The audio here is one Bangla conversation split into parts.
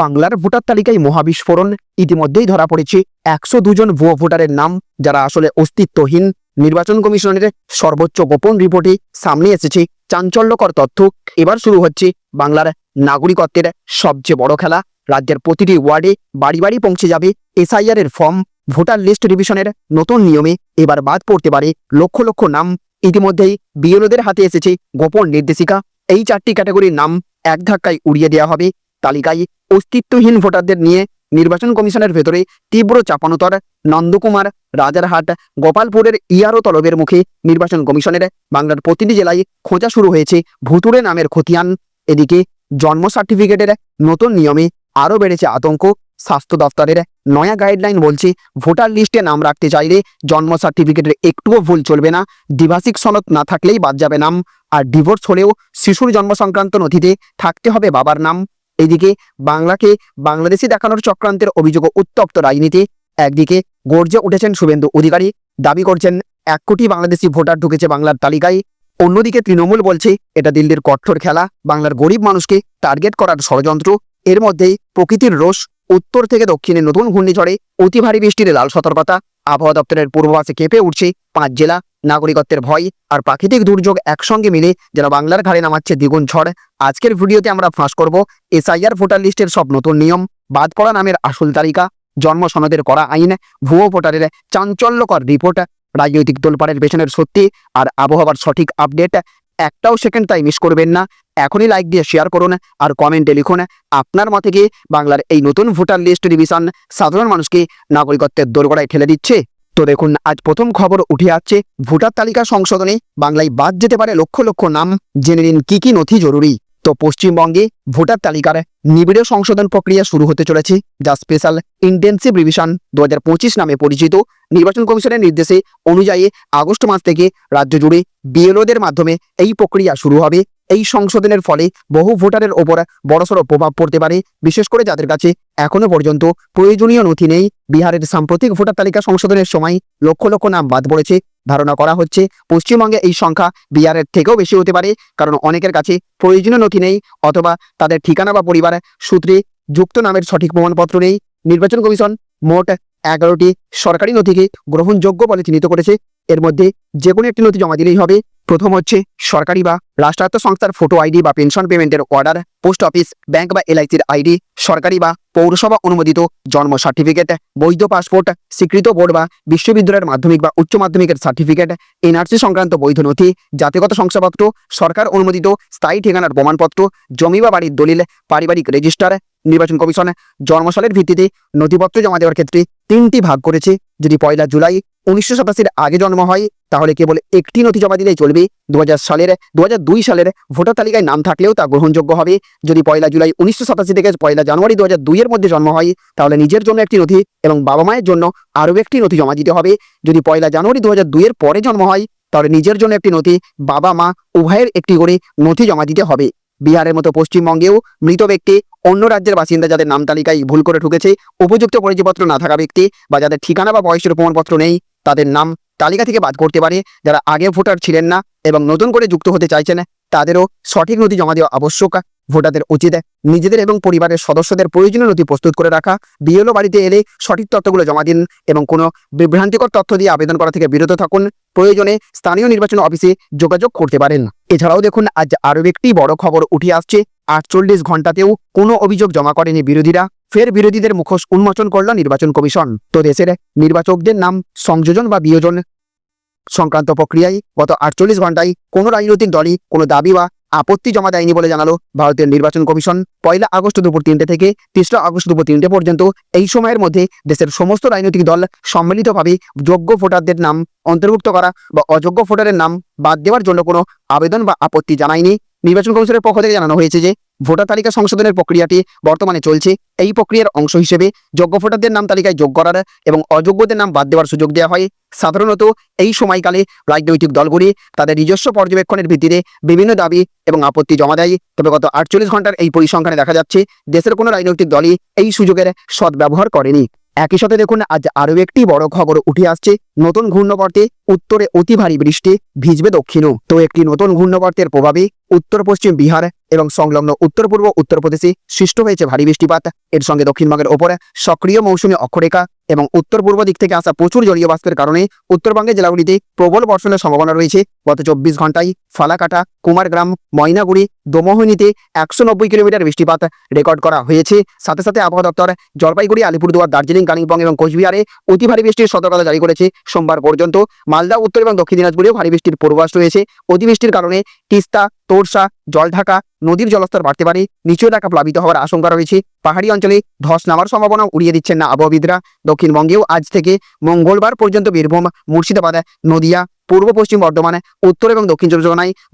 বাংলার ভোটার তালিকায় মহাবিস্ফোরণ। ইতিমধ্যেই ধরা পড়েছে একশো দুজন ভুয়ো ভোটারের নাম, যারা আসলে অস্তিত্বহীন। নির্বাচন কমিশনের সর্বোচ্চ গোপন রিপোর্টে সামনে এসেছে চাঞ্চল্যকর তথ্য। এবার শুরু হচ্ছে বাংলার নাগরিকত্বের সবচেয়ে বড় খেলা। রাজ্যের প্রতিটি ওয়ার্ডে বাড়ি বাড়ি পৌঁছে যাবে এসআইআর এর ফর্ম। ভোটার লিস্ট রিভিশনের নতুন নিয়মে এবার বাদ পড়তে পারে লক্ষ লক্ষ নাম। ইতিমধ্যেই বিএলওদের হাতে এসেছে গোপন নির্দেশিকা। এই চারটি ক্যাটাগরির নাম এক ধাক্কায় উড়িয়ে দেওয়া হবে। তালিকায় অস্তিত্বহীন ভোটারদের নিয়ে নির্বাচন কমিশনের ভেতরে তীব্র চাপানোতর, নন্দকুমার, রাজারহাট, গোপালপুরের ইয়ারো তলবের মুখে নির্বাচন কমিশনের বাংলার প্রতিটি জেলায় খোঁজা শুরু হয়েছে ভুতুরে নামের খতিয়ান। এদিকে জন্ম সার্টিফিকেটের নতুন নিয়মে আরও বেড়েছে আতঙ্ক। স্বাস্থ্য দপ্তরের নয়া গাইডলাইন বলছে, ভোটার লিস্টে নাম রাখতে চাইলে জন্ম সার্টিফিকেটের একটুও ভুল চলবে না। দ্বিভাষিক সনদ না থাকলেই বাদ যাবে নাম। আর ডিভোর্স হলেও শিশুর জন্ম সংক্রান্ত নথিতে থাকতে হবে বাবার নাম। এদিকে বাংলাকে বাংলাদেশি দেখানোর চক্রান্তের অভিযোগ উত্তপ্ত রাজনীতি। একদিকে গর্জে উঠেছেন শুভেন্দু অধিকারী, দাবি করছেন এক কোটি বাংলাদেশি ভোটার ঢুকেছে বাংলার তালিকায়। অন্যদিকে তৃণমূল বলছে, এটা দিল্লির কঠোর খেলা, বাংলার গরিব মানুষকে টার্গেট করার ষড়যন্ত্র। এর মধ্যেই প্রকৃতির রোষ, উত্তর থেকে দক্ষিণে নতুন ঘূর্ণিঝড়ে অতি ভারী বৃষ্টির লাল সতর্কতা আবহাওয়া দপ্তরের পূর্বাভাসে কেঁপে উঠছে পাঁচ জেলা। নাগরিকত্বের ভয় আর প্রাকৃতিক দুর্যোগ একসঙ্গে মিলে যেন বাংলার ঘাড়ে নামাচ্ছে দ্বিগুণ ঝড়। আজকের ভিডিওতে আমরা ফাঁস করব এসআইআর ভোটার লিস্টের সব নতুন নিয়ম বাদ পড়া নামের আসল তালিকা, জন্ম সনদের করা আইন, ভুয়ো ভোটারের চাঞ্চল্যকর রিপোর্ট, রাজনৈতিক দোলপাড়ের পেছনের সত্যি আর আবহাওয়ার সঠিক আপডেট। একটাও সেকেন্ড তাই মিস করবেন না। এখনই লাইক দিয়ে শেয়ার করুন আর কমেন্টে লিখুন আপনার মতে কি বাংলার এই নতুন ভোটার লিস্ট রিভিশন সাধারণ মানুষকে নাগরিকত্বের দোরগোড়ায় ঠেলে দিচ্ছে? তো দেখুন, আজ প্রথম খবর উঠে আসছে, ভোটার তালিকা সংশোধনে বাংলায় বাদ যেতে পারে লক্ষ লক্ষ নাম, জেনে নিন কি কি নথি জরুরি। তো পশ্চিমবঙ্গে ভোটার তালিকার নিবিড় সংশোধন প্রক্রিয়া শুরু হতে চলেছে, যা স্পেশাল ইন্টেন্সিভ রিভিশন দু হাজার পঁচিশ নামে পরিচিত। নির্বাচন কমিশনের নির্দেশে অনুযায়ী আগস্ট মাস থেকে রাজ্য জুড়ে বিএলওদের মাধ্যমে এই প্রক্রিয়া শুরু হবে। এই সংশোধনের ফলে বহু ভোটারের ওপর বড়সড় প্রভাব পড়তে পারে। বিশেষ করে যাদের কাছে এখনও পর্যন্ত প্রয়োজনীয় নথি নেই। বিহারের সাম্প্রতিক ভোটার তালিকা সংশোধনের সময় লক্ষ লক্ষ নাম বাদ পড়েছে। ধারণা করা হচ্ছে, পশ্চিমবঙ্গে এই সংখ্যা বিহারের থেকেও বেশি হতে পারে, কারণ অনেকের কাছে প্রয়োজনীয় নথি নেই, অথবা তাদের ঠিকানা বা পরিবার সূত্রে যুক্ত নামের সঠিক প্রমাণপত্র নেই। নির্বাচন কমিশন মোট এগারোটি সরকারি নথিকে গ্রহণযোগ্য বলে চিহ্নিত করেছে। এর মধ্যে যে কোনো একটি নথি জমা দিলেই হবে। প্রথম হচ্ছে সরকারি বা রাষ্ট্রায়ত্ত সংস্থার ফটো আইডি বা পেনশন পেমেন্টের অর্ডার পোস্ট অফিস ব্যাংক বা এলআইসির আইডি সরকারি বা পৌরসভা অনুমোদিত জন্ম সার্টিফিকেট বৈধ পাসপোর্ট স্বীকৃত বোর্ড বা বিশ্ববিদ্যালয়ের মাধ্যমিক বা উচ্চ মাধ্যমিকের সার্টিফিকেট এনআরসি সংক্রান্ত বৈধ নথি, জাতিগত শংসাপত্র, সরকার অনুমোদিত স্থায়ী ঠিকানার প্রমাণপত্র, জমি বা বাড়ির দলিল, পারিবারিক রেজিস্টার নির্বাচন কমিশন জন্মসালের ভিত্তিতে নথিপত্র জমা দেওয়ার ক্ষেত্রে তিনটি ভাগ করেছে। যদি পয়লা জুলাই উনিশশো সাতাশির আগে জন্ম হয়, তাহলে কেবল একটি নথি জমা দিলেই চলবে। দু হাজার সালের দু হাজার দুই সালের ভোটার তালিকায় নাম থাকলেও তা গ্রহণযোগ্য হবে। যদি পয়লা জুলাই উনিশশো সাতাশি থেকে পয়লা জানুয়ারি দু হাজার দুইয়ের মধ্যে জন্ম হয়, তাহলে নিজের জন্য একটি নথি এবং বাবা মায়ের জন্য আরও একটি নথি জমা দিতে হবে। যদি পয়লা জানুয়ারি দু হাজার দুইয়ের পরে জন্ম হয়, তাহলে নিজের জন্য একটি নথি বাবা মা উভয়ের একটি করে নথি জমা দিতে হবে। বিহারের মতো পশ্চিমবঙ্গেও মৃত ব্যক্তি অন্য রাজ্যের বাসিন্দা যাদের নাম তালিকায় ভুল করে ঢুকেছে উপযুক্ত পরিচয়পত্র না থাকা ব্যক্তি বা যাদের ঠিকানা বা বয়সের প্রমাণপত্র নেই, তাদের নাম তালিকা থেকে বাদ করতে পারে। যারা আগে ভোটার ছিলেন না এবং নতুন করে যুক্ত হতে চাইছেন তাদেরও সঠিক নথি জমা দেওয়া আবশ্যক। ভোটারদের উচিত নিজেদের এবং পরিবারের সদস্যদের প্রয়োজনীয় নথি প্রস্তুত করে রাখা। বিএলও বাড়িতে এলে সঠিক তথ্যগুলো জমা দিন এবং কোনো বিভ্রান্তিকর তথ্য দিয়ে আবেদন করা থেকে বিরত থাকুন। প্রয়োজনে স্থানীয় নির্বাচন অফিসে যোগাযোগ করতে পারেন। এছাড়াও দেখুন, আজ আরও একটি বড় খবর উঠে আসছে। আটচল্লিশ ঘন্টাতেও কোনো অভিযোগ জমা করেনি বিরোধীরা। ফের বিরোধীদের মুখোশ উন্মোচন করল নির্বাচন কমিশন। তো দেশের নির্বাচকদের নাম সংযোজন বা বিয়োজন সংক্রান্ত প্রক্রিয়ায় গত আটচল্লিশ ঘন্টায় কোনো রাজনৈতিক দলই কোনো দাবি বা আপত্তি জমা দেয়নি বলে জানালো ভারতের নির্বাচন কমিশন। পয়লা আগস্ট দুপুর তিনটে থেকে তেসরা আগস্ট দুপুর তিনটে পর্যন্ত এই সময়ের মধ্যে দেশের সমস্ত রাজনৈতিক দল সম্মিলিতভাবে যোগ্য ভোটারদের নাম অন্তর্ভুক্ত করা বা অযোগ্য ভোটারের নাম বাদ দেওয়ার জন্য কোনো আবেদন বা আপত্তি জানায়নি। নির্বাচন কমিশনের পক্ষ থেকে জানানো হয়েছে যে ভোটার তালিকা সংশোধনের প্রক্রিয়াটি বর্তমানে চলছে। এই প্রক্রিয়ার অংশ হিসেবে যোগ্য ভোটারদের নাম তালিকায় যোগ করার এবং অযোগ্যদের নাম বাদ দেওয়ার সুযোগ দেওয়া হয়। সাধারণত এই সময়কালে রাজনৈতিক দলগুলি তাদের নিজস্ব পর্যবেক্ষণের ভিত্তিতে বিভিন্ন দাবি এবং আপত্তি জমা দেয়। তবে গত আটচল্লিশ ঘণ্টার এই পরিসংখ্যানে দেখা যাচ্ছে, দেশের কোনো রাজনৈতিক দলই এই সুযোগের সদ্ব্যবহার করেনি। একই সাথে দেখুন, আজ আরও একটি বড় খবর উঠে আসছে। নতুন ঘূর্ণবর্তে উত্তরে অতি ভারী বৃষ্টি ভিজবে দক্ষিণও। তো একটি নতুন ঘূর্ণবর্তের প্রভাবে উত্তর পশ্চিম বিহার এবং সংলগ্ন উত্তর পূর্ব উত্তরপ্রদেশে সৃষ্ট হয়েছে ভারী বৃষ্টিপাত। এর সঙ্গে দক্ষিণবঙ্গের ওপরে সক্রিয় মৌসুমী অক্ষরেখা এবং উত্তর পূর্ব দিক থেকে আসা প্রচুর জলীয় বাষ্পের কারণে উত্তরবঙ্গের জেলাগুলিতে প্রবল বর্ষণের সম্ভাবনা রয়েছে। গত চব্বিশ ঘন্টায় ফালাকাটা, কুমারগ্রাম, ময়নাগুড়ি, দোমোহনীতে একশো নব্বই কিলোমিটার বৃষ্টিপাত রেকর্ড করা হয়েছে। সাথে সাথে আবহাওয়া দপ্তর জলপাইগুড়ি, আলিপুরদুয়ার, দার্জিলিং, কালিম্পং এবং কোচবিহারে অতি ভারী বৃষ্টির সতর্কতা জারি করেছে। সোমবার পর্যন্ত মালদা, উত্তর এবং দক্ষিণ দিনাজপুরেও ভারী বৃষ্টির পূর্বাভাস রয়েছে। অতিবৃষ্টির কারণে তিস্তা, তোরসা, জলঢাকা নদীর জলস্তর বাড়তে পারে। নিচু এলাকা প্লাবিত হওয়ার আশঙ্কা রয়েছে। পাহাড়ি অঞ্চলে ধস নামার সম্ভাবনা উড়িয়ে দিচ্ছেন না আবহাওয়াবিদরা। দক্ষিণবঙ্গেও আজ থেকে মঙ্গলবার পর্যন্ত বীরভূম, মুর্শিদাবাদ, নদিয়া, পূর্ব, পশ্চিম বর্ধমানে, উত্তর এবং দক্ষিণ চব্বিশ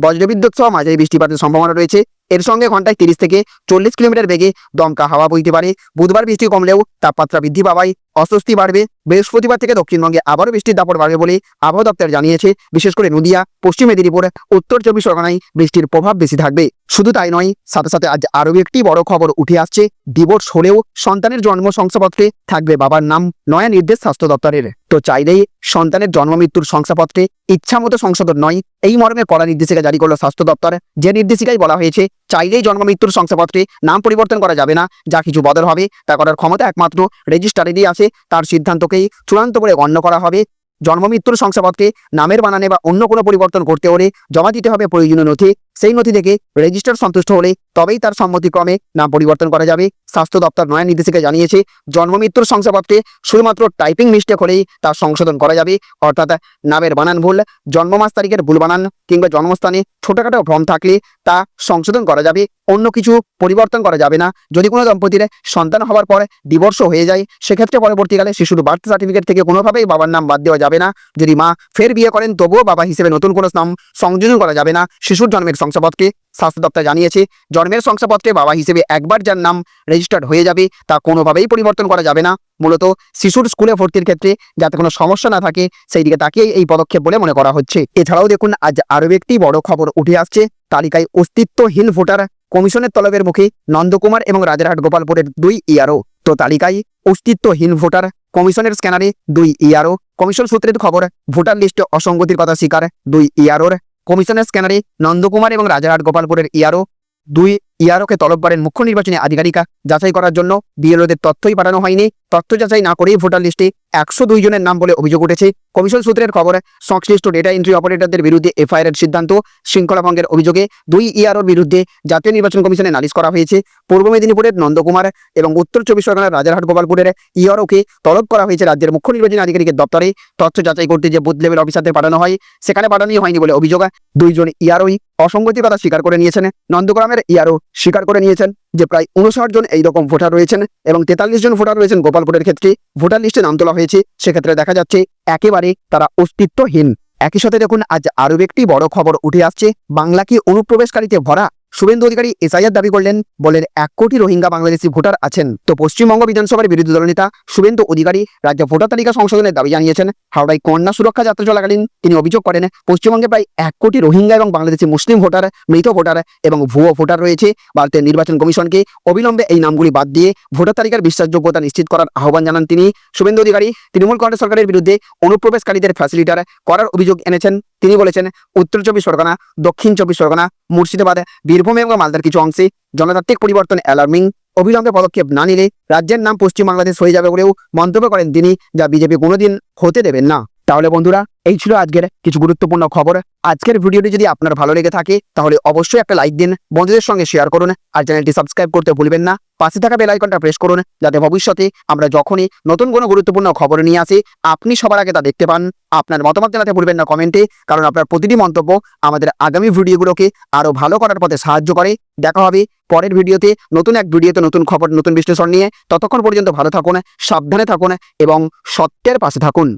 বজ্রবিদ্যুৎ সহ মাঝারি বৃষ্টিপাতের সম্ভাবনা রয়েছে। এর সঙ্গে ঘন্টায় তিরিশ থেকে চল্লিশ কিলোমিটার বেগে দমকা হাওয়া বইতে পারে। বুধবার বৃষ্টি কমলেও তাপমাত্রা বৃদ্ধি পাওয়ায় অস্বস্তি বাড়বে। বৃহস্পতিবার থেকে দক্ষিণবঙ্গে আবারও বৃষ্টির দাপট বাড়বে বলে আবহাওয়া দপ্তর জানিয়েছে। বিশেষ করে নদিয়া, পশ্চিম মেদিনীপুর, উত্তর চব্বিশ পরগনায় বৃষ্টির প্রভাব বেশি থাকবে। শুধু তাই নয়, সাথে সাথে আজ আরও একটি বড় খবর উঠে আসছে। ডিভোর্স হলেও সন্তানের জন্ম শংসাপত্রে থাকবে বাবার নাম, নয়া নির্দেশ স্বাস্থ্য দপ্তরের। তো চাইলেই সন্তানের জন্ম মৃত্যুর শংসাপত্রে ইচ্ছামতো সংশোধন নয়। এই মর্মে কড়া নির্দেশিকা জারি করল স্বাস্থ্য দপ্তর। যে নির্দেশিকায় বলা হয়েছে চাইলেই জন্ম মৃত্যুর শংসাপত্রে নাম পরিবর্তন করা যাবে না। যা কিছু বদল হবে, তা করার ক্ষমতা একমাত্র রেজিস্ট্রারেরই আছে। তার সিদ্ধান্তকেই চূড়ান্ত করে গণ্য করা হবে। জন্ম মৃত্যুর শংসাপত্রে নামের বানানে বা অন্য কোনো পরিবর্তন করতে হলে জমা দিতে হবে প্রয়োজনীয় নথি। সেই নথি থেকে রেজিস্টার সন্তুষ্ট হলে তবেই তার সম্মতিক্রমে নাম পরিবর্তন করা যাবে। স্বাস্থ্য দপ্তর নয়া নির্দেশিকা জানিয়েছে, জন্ম মৃত্যুর শংসাপত্রে শুধুমাত্র টাইপিং মিস্টেক হলেই তার সংশোধন করা যাবে। অর্থাৎ নামের বানান ভুল, জন্ম মাস তারিখের ভুল বানান কিংবা জন্মস্থানে ছোটখাটো ভ্রম থাকলে তা সংশোধন করা যাবে। অন্য কিছু পরিবর্তন করা যাবে না। যদি কোনো দম্পতির সন্তান হওয়ার পর ডিভোর্স হয়ে যায়, সেক্ষেত্রে পরবর্তীকালে শিশুর বার্থ সার্টিফিকেট থেকে কোনোভাবেই বাবার নাম বাদ দেওয়া যাবে না। যদি মা ফের বিয়ে করেন, তবুও বাবা হিসেবে নতুন কোনো নাম সংযোজন করা যাবে না। শিশুর জন্মের শংসাপত্রে স্বাস্থ্য দপ্তর জানিয়েছে। জন্মের শংসাপত্রে বাবা হিসেবে একবার যার নাম রেজিস্টার্ড হয়ে যাবে, তা কোনোভাবেই পরিবর্তন করা যাবে না। মূলত শিশুর স্কুলে ভর্তির ক্ষেত্রে যাতে কোনো সমস্যা না থাকে সেই দিকে তাকিয়েই এই পদক্ষেপ বলে মনে করা হচ্ছে। এছাড়াও দেখুন, আজ আরও একটি বড় খবর উঠে আসছে। তালিকায় অস্তিত্বহীন ভোটার কমিশনের তলবের মুখে নন্দকুমার এবং রাজারহাট গোপালপুরের দুই ইয়ারও তো তালিকায় অস্তিত্বহীন ভোটার কমিশনের স্ক্যানারে দুই ইয়ারও কমিশন সূত্রের খবর, ভোটার লিস্টে অসঙ্গতির কথা স্বীকার দুই ইয়ারোর কমিশনের স্ক্যানারে নন্দকুমার এবং রাজারহাট গোপালপুরের ইয়ারও দুই ইয়ারোকে তলব করেন মুখ্য নির্বাচনী আধিকারিকা যাচাই করার জন্য বিএলওদের তথ্যই পাঠানো হয়নি। তথ্য যাচাই না করেই ভোটার লিস্টে একশো দুই জনের নাম বলে অভিযোগ উঠেছে। কমিশন সূত্রের খবর, সংশ্লিষ্ট ডেটা এন্ট্রি অপারেটরদের বিরুদ্ধে এফআইআর সিদ্ধান্ত শৃঙ্খলা ভঙ্গের অভিযোগে দুই ইয়ারোর বিরুদ্ধে জাতীয় নির্বাচন কমিশনে নালিশ করা হয়েছে। পূর্ব মেদিনীপুরের নন্দকুমার এবং উত্তর চব্বিশ পরগনার রাজারহাট, গোপালপুরের ইয়ারোকে তলব করা হয়েছে রাজ্যের মুখ্য নির্বাচনী আধিকারিকের দপ্তরে। তথ্য যাচাই করতে যে বুথ লেভেল অফিসারদের পাঠানো হয়, সেখানে পাঠানোই হয়নি বলে অভিযোগ। দুইজন ইয়ারোই অসঙ্গতির কথা স্বীকার করে নিয়েছেন। নন্দগ্রামের ইয়ারও স্বীকার করে নিয়েছেন যে প্রায় উনষাট জন এইরকম ভোটার রয়েছেন এবং তেতাল্লিশ জন ভোটার রয়েছেন গোপালপুরের ক্ষেত্রে। ভোটার লিস্টে নাম তোলা হয়েছে, সেক্ষেত্রে দেখা যাচ্ছে একেবারে তারা অস্তিত্বহীন। একই সাথে দেখুন, আজ আরও একটি বড় খবর উঠে আসছে। বাংলা কি অনুপ্রবেশকারীতে ভরা শুভেন্দু অধিকারী এসআইআর দাবি করলেন, বলেন এক কোটি রোহিঙ্গা বাংলাদেশি ভোটার আছেন। তো পশ্চিমবঙ্গ বিধানসভার বিরোধী দলনেতা শুভেন্দু অধিকারী রাজ্য ভোটার তালিকা সংশোধনের দাবি জানিয়েছেন। হাওড়ায় কন্যা সুরক্ষা যাত্রা চলাকালীন তিনি অভিযোগ করেন, পশ্চিমবঙ্গে প্রায় এক কোটি রোহিঙ্গা এবং বাংলাদেশি মুসলিম ভোটার, মৃত ভোটার এবং ভুয়ো ভোটার রয়েছে। ভারতের নির্বাচন কমিশনকে অবিলম্বে এই নামগুলি বাদ দিয়ে ভোটার তালিকার বিশ্বাসযোগ্যতা নিশ্চিত করার আহ্বান জানান তিনি। শুভেন্দু অধিকারী, তৃণমূল কংগ্রেস সরকারের বিরুদ্ধে অনুপ্রবেশকারীদের ফ্যাসিলিটার করার অভিযোগ এনেছেন। তিনি বলেছেন, উত্তর চব্বিশ পরগনা, দক্ষিণ চব্বিশ পরগনা, মুর্শিদাবাদ, বীরভূম এবং মালদার কিছু অংশে জনতাত্ত্বিক পরিবর্তন অ্যালার্মিং অবিলম্বে পদক্ষেপ না নিলে রাজ্যের নাম পশ্চিম বাংলাদেশ হয়ে যাবে বলেও মন্তব্য করেন তিনি, যা বিজেপি কোনোদিন হতে দেবেন না। তাহলে বন্ধুরা, এই ছিল আজকের কিছু গুরুত্বপূর্ণ খবর। আজকের ভিডিওটি যদি আপনার ভালো লেগে থাকে, তাহলে অবশ্যই একটা লাইক দিন, বন্ধুদের সঙ্গে শেয়ার করুন, আর চ্যানেলটি সাবস্ক্রাইব করতে ভুলবেন না। পাশে থাকা বেল আইকনটা প্রেস করুন, যাতে ভবিষ্যতে আমরা যখনই নতুন কোনো গুরুত্বপূর্ণ খবর নিয়ে আসি, আপনি সবার আগে তা দেখতে পান। আপনার মতামত জানাতে ভুলবেন না কমেন্টে কারণ আপনার প্রতিটি মন্তব্য আমাদের আগামী ভিডিওগুলোকে আরও ভালো করার পথে সাহায্য করে। দেখা হবে পরের ভিডিওতে নতুন এক ভিডিওতে নতুন খবর, নতুন বিশ্লেষণ নিয়ে। ততক্ষণ পর্যন্ত ভালো থাকুন, সাবধানে থাকুন, এবং সত্যের পাশে থাকুন।